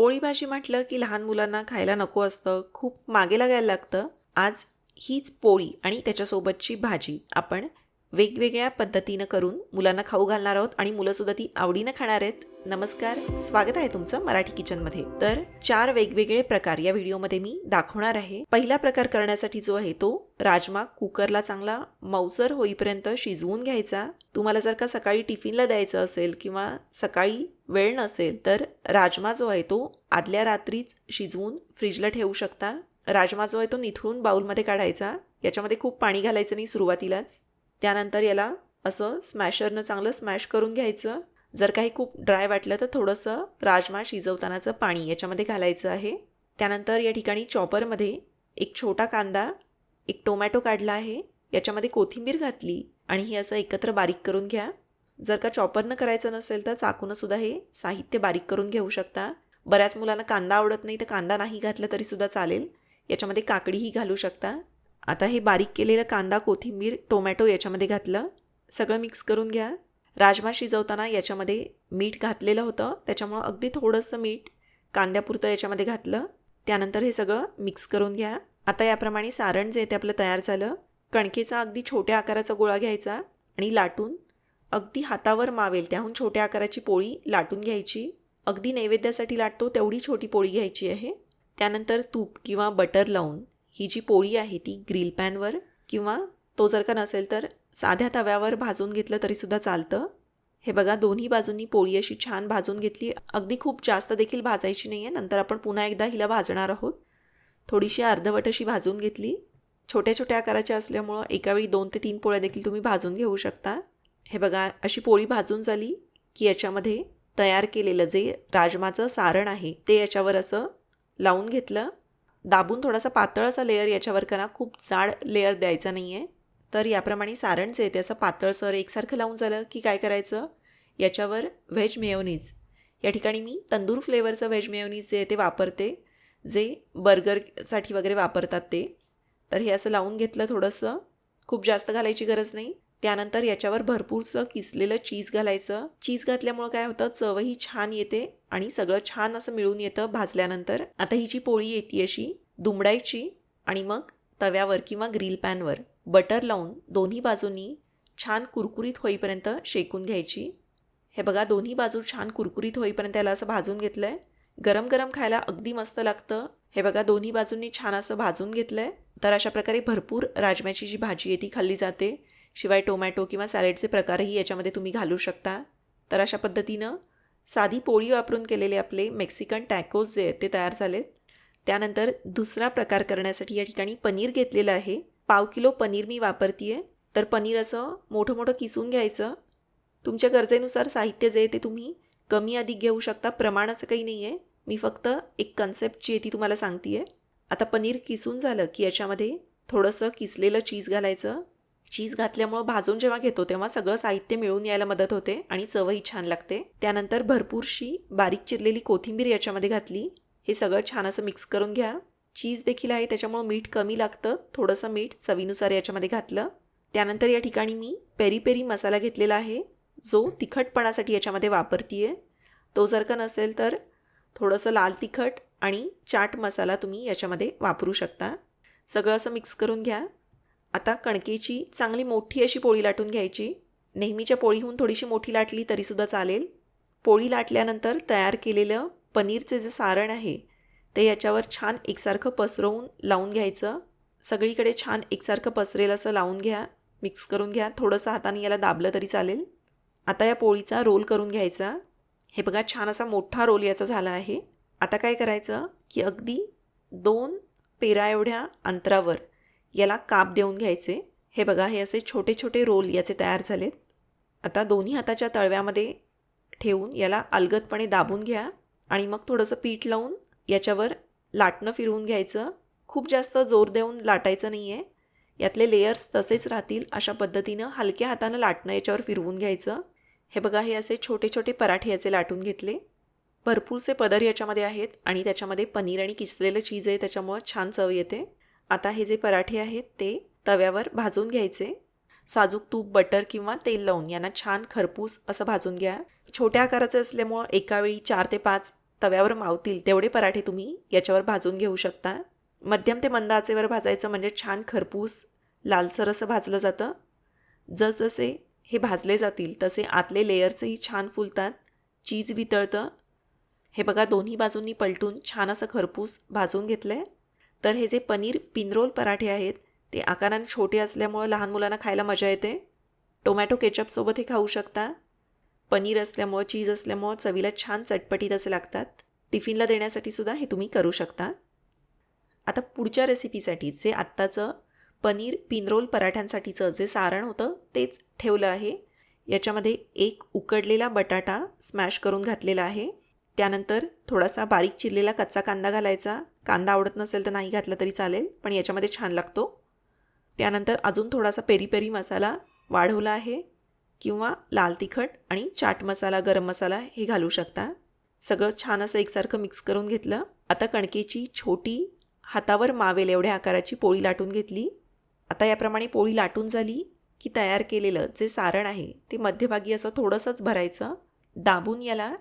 पोळी भाजी म्हटलं की लहान मुलांना खायला नको असतं. खूप मागे लागायला लागतं. आज हीच पोळी आणि त्याच्यासोबतची भाजी आपण वेगवेगळ्या पद्धतीनं करून मुलांना खाऊ घालणार आहोत आणि मुलंसुद्धा ती आवडीनं खाणार आहेत. नमस्कार. स्वागत आहे तुमचं मराठी किचनमध्ये. तर चार वेगवेगळे प्रकार या व्हिडिओमध्ये मी दाखवणार आहे. पहिला प्रकार करण्यासाठी जो आहे तो राजमा कुकरला चांगला मौसर होईपर्यंत शिजवून घ्यायचा. तुम्हाला जर का सकाळी टिफिनला द्यायचं असेल किंवा सकाळी वेळ नसेल तर राजमा जो आहे तो आदल्या रात्रीच शिजवून फ्रीजला ठेवू शकता. राजमा जो आहे तो निथळून बाऊलमध्ये काढायचा. याच्यामध्ये खूप पाणी घालायचं नाही सुरुवातीलाच. त्यानंतर याला असं स्मॅशरनं चांगलं स्मॅश करून घ्यायचं. जर काही खूप ड्राय वाटलं तर थोडंसं राजमा शिजवतानाचं पाणी याच्यामध्ये घालायचं आहे. त्यानंतर या ठिकाणी चॉपरमध्ये एक छोटा कांदा एक टोमॅटो काढला आहे. याच्यामध्ये कोथिंबीर घातली आणि हे असं एकत्र बारीक करून घ्या. जर का चॉपरनं करायचं नसेल तर चाकूनंसुद्धा हे साहित्य बारीक करून घेऊ शकता. बऱ्याच मुलांना कांदा आवडत नाही तर कांदा नाही घातला तरीसुद्धा चालेल. याच्यामध्ये काकडीही घालू शकता. आता हे बारीक केलेलं कांदा कोथिंबीर टोमॅटो याच्यामध्ये घातलं. सगळं मिक्स करून घ्या. राजमा शिजवताना याच्यामध्ये मीठ घातलेलं होतं. त्याच्यामुळं अगदी थोडंसं मीठ कांद्यापुरतं याच्यामध्ये घातलं. त्यानंतर हे सगळं मिक्स करून घ्या. आता याप्रमाणे सारण जे आहे ते आपलं तयार झालं. कणकेचा अगदी छोट्या आकाराचा गोळा घ्यायचा आणि लाटून अगदी हातावर मावेल त्याहून छोट्या आकाराची पोळी लाटून घ्यायची. अगदी नैवेद्यासाठी लाटतो तेवढी छोटी पोळी घ्यायची आहे. त्यानंतर तूप किंवा बटर लावून ही जी पोळी आहे ती ग्रिल पॅनवर किंवा तो जर का नसेल तर साध्या तव्यावर भाजून घेतलं तरीसुद्धा चालतं. हे बघा दोन्ही बाजूंनी पोळी अशी छान भाजून घेतली. अगदी खूप जास्त देखील भाजायची नाही आहे नंतर आपण पुन्हा एकदा हिला भाजणार आहोत. थोडीशी अर्धवट अशी भाजून घेतली. छोट्या छोट्या आकाराच्या असल्यामुळं एकावेळी दोन ते तीन पोळ्या देखील तुम्ही भाजून घेऊ शकता. हे बघा अशी पोळी भाजून झाली की याच्यामध्ये तयार केलेलं जे राजमाचं सारण आहे ते याच्यावर असं लावून घेतलं. दाबून थोडासा पातळ असा लेअर याच्यावर करा. खूप जाड लेअर द्यायचा नाही आहे तर याप्रमाणे सारण जे आहे ते असं पातळसर एकसारखं लावून झालं की काय करायचं? याच्यावर व्हेज मेयोनीज या ठिकाणी मी तंदूर फ्लेवरचं व्हेज मेयोनीज जे आहे ते वापरते. जे बर्गरसाठी वगैरे वापरतात ते. तर हे असं लावून घेतलं थोडंसं. खूप जास्त घालायची गरज नाही. त्यानंतर याच्यावर भरपूरसं किसलेलं चीज घालायचं. चीज घातल्यामुळं काय होतं? चवही छान येते आणि सगळं छान असं मिळून येतं भाजल्यानंतर. आता ही जी पोळी येते अशी दुमडायची आणि मग तव्यावर किंवा ग्रिल पॅनवर बटर लावून दोन्ही बाजूंनी छान कुरकुरीत होईपर्यंत शेकून घ्यायची. हे बघा दोन्ही बाजू छान कुरकुरीत होईपर्यंत याला असं भाजून घेतलं आहे गरम गरम खायला अगदी मस्त लागतं. हे बघा दोन्ही बाजूंनी छान असं भाजून घेतलं आहे तर अशा प्रकारे भरपूर राजम्याची जी भाजी आहे ती खाल्ली जाते. शिवाय टोमॅटो किंवा सॅलेडचे प्रकारही याच्यामध्ये तुम्ही घालू शकता. तर अशा पद्धतीनं साधी पोळी वापरून केलेले आपले मेक्सिकन टॅकोज जे आहेत ते तयार झालेत. त्यानंतर दुसरा प्रकार करण्यासाठी या ठिकाणी पनीर घेतलेलं आहे. पाव किलो पनीर मी वापरते आहे तर पनीर असं मोठं मोठं किसून घ्यायचं. तुमच्या गरजेनुसार साहित्य जे आहे ते तुम्ही कमी अधिक घेऊ शकता. प्रमाण असं काही नाही आहे मी फक्त एक कन्सेप्ट जी आहे ती तुम्हाला सांगते आहे आता पनीर किसून झालं की याच्यामध्ये थोडंसं किसलेलं चीज घालायचं. चीज घातल्यामुळं भाजून जेव्हा घेतो तेव्हा सगळं साहित्य मिळून यायला मदत होते आणि चवही छान लागते. त्यानंतर भरपूरशी बारीक चिरलेली कोथिंबीर याच्यामध्ये घातली. हे सगळं छान असं मिक्स करून घ्या. चीज देखील आहे त्याच्यामुळं मीठ कमी लागतं. थोडंसं मीठ चवीनुसार याच्यामध्ये घातलं. त्यानंतर या ठिकाणी मी पेरी पेरी मसाला घेतलेला आहे. जो तिखटपणासाठी याच्यामध्ये वापरते आहे तो जर का नसेल तर थोडंसं लाल तिखट आणि चाट मसाला तुम्ही याच्यामध्ये वापरू शकता. सगळं असं मिक्स करून घ्या. आता कणकेची चांगली मोठी अशी पोळी लाटून घ्यायची. नेहमीच्या पोळीहून थोडीशी मोठी लाटली तरीसुद्धा चालेल. पोळी लाटल्यानंतर तयार केलेलं पनीरचे जे सारण आहे ते याच्यावर छान एकसारखं पसरवून लावून घ्यायचं. सगळीकडे छान एकसारखं पसरेल असं लावून घ्या मिक्स करून घ्या थोडंसं हाताने याला दाबलं तरी चालेल. आता या पोळीचा रोल करून घ्यायचा. हे बघा छान असा मोठा रोल याचा झाला आहे. आता काय करायचं की अगदी दोन पेरा एवढ्या अंतरावर याला काप देऊन घ्यायचे. हे बघा हे असे छोटे छोटे रोल याचे तयार झालेत. आता दोन्ही हाताच्या तळव्यामध्ये ठेवून याला अलगदपणे दाबून घ्या आणि मग थोडंसं पीठ लावून याच्यावर लाटणं फिरवून घ्यायचं. खूप जास्त जोर देऊन लाटायचं नाही आहे यातले लेयर्स तसेच राहतील अशा पद्धतीनं हलक्या हातानं लाटणं याच्यावर फिरवून घ्यायचं. हे बघा हे असे छोटे छोटे पराठे याचे लाटून घेतले. भरपूरसे पदर याच्यामध्ये आहेत आणि त्याच्यामध्ये पनीर आणि किसलेलं चीज आहे त्याच्यामुळं छान चव येते. आता हे जे पराठे आहेत ते तव्यावर भाजून घ्यायचे. साजूक तूप बटर किंवा तेल लावून यांना छान खरपूस असं भाजून घ्या. छोट्या आकाराचे असल्यामुळं एकावेळी चार ते पाच तव्यावर मावतील तेवढे पराठे तुम्ही याच्यावर भाजून घेऊ शकता. मध्यम ते मंद आचेवर भाजायचं म्हणजे छान खरपूस लालसर असं भाजलं जातं. जसजसे हे भाजले जातील तसे आतले लेयर्सही छान फुलतात. चीज वितळतं. हे बघा दोन्ही बाजूंनी पलटून छान असं खरपूस भाजून घेतलं आहे तर हे जे पनीर पिनरोल पराठे आहेत ते आकाराने छोटे असल्यामुळं लहान मुलांना खायला मजा येते. टोमॅटो केचपसोबत हे खाऊ शकता. पनीर असल्यामुळं चीज असल्यामुळं चवीला छान चटपटीत असे लागतात. टिफिनला देण्यासाठी सुद्धा हे तुम्ही करू शकता. आता पुढच्या रेसिपीसाठी जे आत्ताचं पनीर पिनरोल पराठ्यांसाठीचं जे सारण होतं तेच ठेवलं आहे. याच्यामध्ये एक उकडलेला बटाटा स्मॅश करून घातलेला आहे. त्यानंतर थोडासा बारीक चिरलेला कच्चा कांदा घालायचा. कांदा आवडत नसेल तर नाही घातला तरी चालेल पण याच्यामध्ये छान लागतो. त्यानंतर अजून थोडासा पेरी पेरी मसाला वाढवला आहे किंवा लाल तिखट आणि चाट मसाला गरम मसाला हे घालू शकता. सगळं छान असं एकसारखं मिक्स करून घेतलं. आता कणकेची छोटी हातावर मावेल एवढ्या आकाराची पोळी लाटून घेतली. आता याप्रमाणे पोळी लाटून झाली की तयार केलेलं जे सारण आहे ते मध्यभागी असं थोडंसंच भरायचं. दाबून याला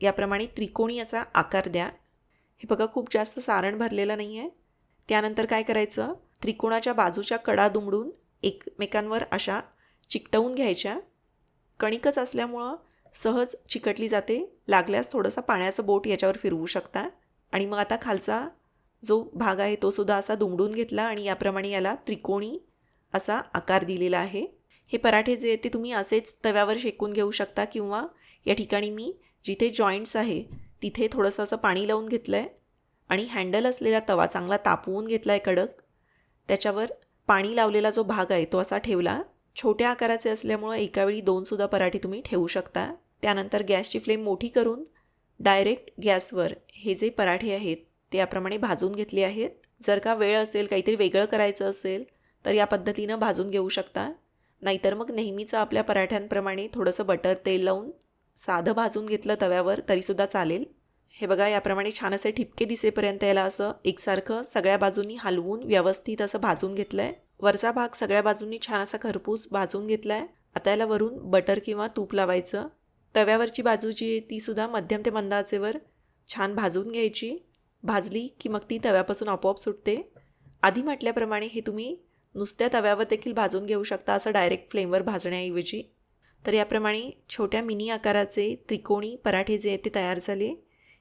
याप्रमाणे त्रिकोणी असा आकार द्या. हे बघा खूप जास्त सारण भरलेलं नाही आहे त्यानंतर काय करायचं? त्रिकोणाच्या बाजूच्या कडा दुमडून एकमेकांवर अशा चिकटवून घ्यायच्या. कणिकच असल्यामुळं सहज चिकटली जाते. लागल्यास थोडंसं पाण्याचं बोट याच्यावर फिरवू शकता. आणि मग आता खालचा जो भाग आहे तो सुद्धा असा दुमडून घेतला आणि याप्रमाणे याला त्रिकोणी असा आकार दिलेला आहे. हे पराठे जे आहेत ते तुम्ही असेच तव्यावर शेकून घेऊ शकता किंवा या ठिकाणी मी जिथे जॉईंट्स आहे तिथे थोडंसं असं पाणी लावून घेतलं आहे आणि हँडल असलेला तवा चांगला तापवून घेतला आहे कडक. त्याच्यावर पाणी लावलेला जो भाग आहे तो असा ठेवला. छोट्या आकाराचे असल्यामुळं एकावेळी दोनसुद्धा पराठे तुम्ही ठेवू शकता. त्यानंतर गॅसची फ्लेम मोठी करून डायरेक्ट गॅसवर हे जे पराठे आहेत ते याप्रमाणे भाजून घेतले आहेत. जर का वेळ असेल काहीतरी वेगळं करायचं असेल तर या पद्धतीनं भाजून घेऊ शकता. नाहीतर मग नेहमीचं आपल्या पराठ्यांप्रमाणे थोडंसं बटर तेल लावून साधं भाजून घेतलं तव्यावर तरीसुद्धा चालेल. हे बघा याप्रमाणे छान असे ठिपके दिसेपर्यंत याला असं एकसारखं सगळ्या बाजूंनी हलवून व्यवस्थित असं भाजून घेतलं आहे वरचा भाग सगळ्या बाजूंनी छान असा खरपूस भाजून घेतला आहे आता याला वरून बटर किंवा तूप लावायचं. तव्यावरची बाजू जी आहे तीसुद्धा मध्यम ते मंद आचेवर छान भाजून घ्यायची. भाजली की मग ती तव्यापासून आपोआप सुटते. आधी म्हटल्याप्रमाणे हे तुम्ही नुसत्या तव्यावर देखील भाजून घेऊ शकता असं डायरेक्ट फ्लेमवर भाजण्याऐवजी. तर याप्रमाणे छोट्या मिनी आकाराचे त्रिकोणी पराठे जे आहेत ते तयार झाले.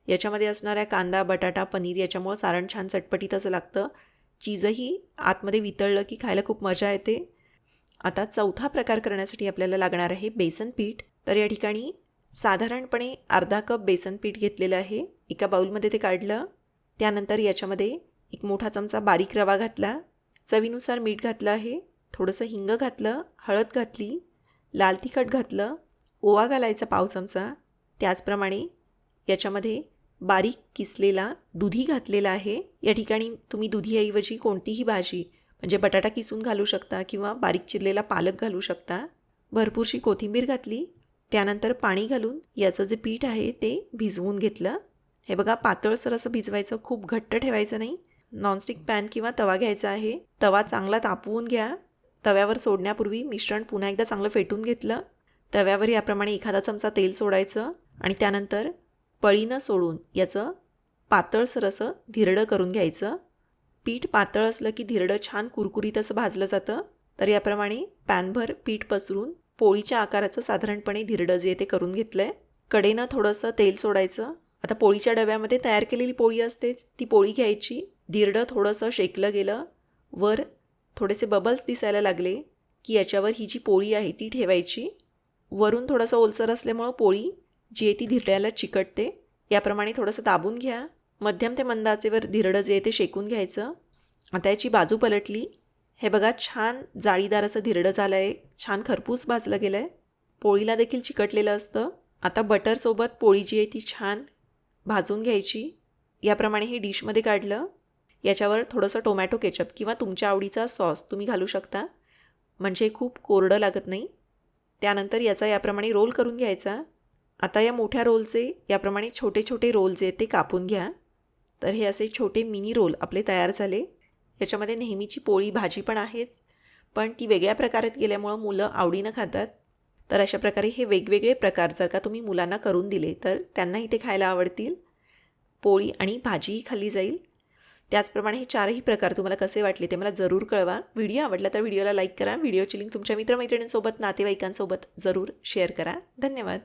याच्यामध्ये असणाऱ्या कांदा बटाटा पनीर याच्यामुळं सारण छान चटपटीत असं लागतं. चीजही आतमध्ये वितळलं की खायला खूप मजा येते. आता चौथा प्रकार करण्यासाठी आपल्याला लागणार आहे बेसन पीठ. तर या ठिकाणी साधारणपणे अर्धा कप बेसन पीठ घेतलेलं आहे. एका बाऊलमध्ये ते काढलं. त्यानंतर याच्यामध्ये एक मोठा चमचा बारीक रवा घातला. चवीनुसार मीठ घातलं आहे. थोडंसं हिंग घातलं हळद घातली लाल तिखट घातलं ओवा घालायचा पाव चमचा त्याचप्रमाणे याच्यामध्ये बारीक किसलेला दुधी घातलेला आहे. या ठिकाणी तुम्ही दुधीऐवजी कोणतीही भाजी म्हणजे बटाटा किसून घालू शकता किंवा बारीक चिरलेला पालक घालू शकता. भरपूरशी कोथिंबीर घातली त्यानंतर पाणी घालून याचं जे पीठ आहे ते भिजवून घेतलं. हे बघा पातळसर असं भिजवायचं खूप घट्ट ठेवायचं नाही. नॉनस्टिक पॅन किंवा तवा घ्यायचा आहे. तवा चांगला तापवून घ्या. तव्यावर सोडण्यापूर्वी मिश्रण पुन्हा एकदा चांगलं फेटून घेतलं. तव्यावर याप्रमाणे एखादा चमचा तेल सोडायचं आणि त्यानंतर पळीनं सोडून याचं पातळसर असं धिरडं करून घ्यायचं. पीठ पातळ असलं की धिरडं छान कुरकुरीत असं भाजलं जातं. तर याप्रमाणे पॅनभर पीठ पसरून पोळीच्या आकाराचं साधारणपणे धिरडं जे ते करून घेतलं आहे कडेनं थोडंसं तेल सोडायचं. आता पोळीच्या डब्यामध्ये तयार केलेली पोळी असतेच. ती पोळी घ्यायची. धिरडं थोडंसं शेकलं गेलं. वर थोडेसे बबल्स दिसायला लागले की याच्यावर ही जी पोळी आहे ती ठेवायची. वरून थोडंसं ओलसर असल्यामुळं पोळी जी आहे ती धिरड्याला चिकटते. याप्रमाणे थोडंसं दाबून घ्या. मध्यम ते मंदाचेवर धिरडं जे आहे ते शेकून घ्यायचं. आता याची बाजू पलटली. हे बघा छान जाळीदार असं धिरडं झालं आहे छान खरपूस भाजलं गेलं आहे पोळीला देखील चिकटलेलं असतं. आता बटरसोबत पोळी जी आहे ती छान भाजून घ्यायची. याप्रमाणे हे डिशमध्ये काढलं. याच्यावर थोडंसं टोमॅटो केचप किंवा तुमच्या आवडीचा सॉस तुम्ही घालू शकता. म्हणजे खूप कोरडं लागत नाही. त्यानंतर याचा याप्रमाणे रोल करून घ्यायचा. आता या मोठ्या रोलचे याप्रमाणे छोटे छोटे रोल जे आहेत ते कापून घ्या. तर हे असे छोटे मिनी रोल आपले तयार झाले. याच्यामध्ये नेहमीची पोळी भाजी पण आहेच. पण ती वेगळ्या प्रकारात गेल्यामुळं मुलं आवडीनं खातात. तर अशा प्रकारे हे वेगवेगळे प्रकार जर का तुम्ही मुलांना करून दिले तर त्यांनाही ते खायला आवडतील. पोळी आणि भाजीही खाल्ली जाईल. त्याचप्रमाणे हे चारही प्रकार तुम्हाला कसे वाटले ते मला जरूर कळवा. व्हिडिओ आवडला तर व्हिडिओला लाईक करा. व्हिडिओची लिंक तुमच्या मित्रमैत्रिणींसोबत नातेवाईकांसोबत जरूर शेअर करा. धन्यवाद.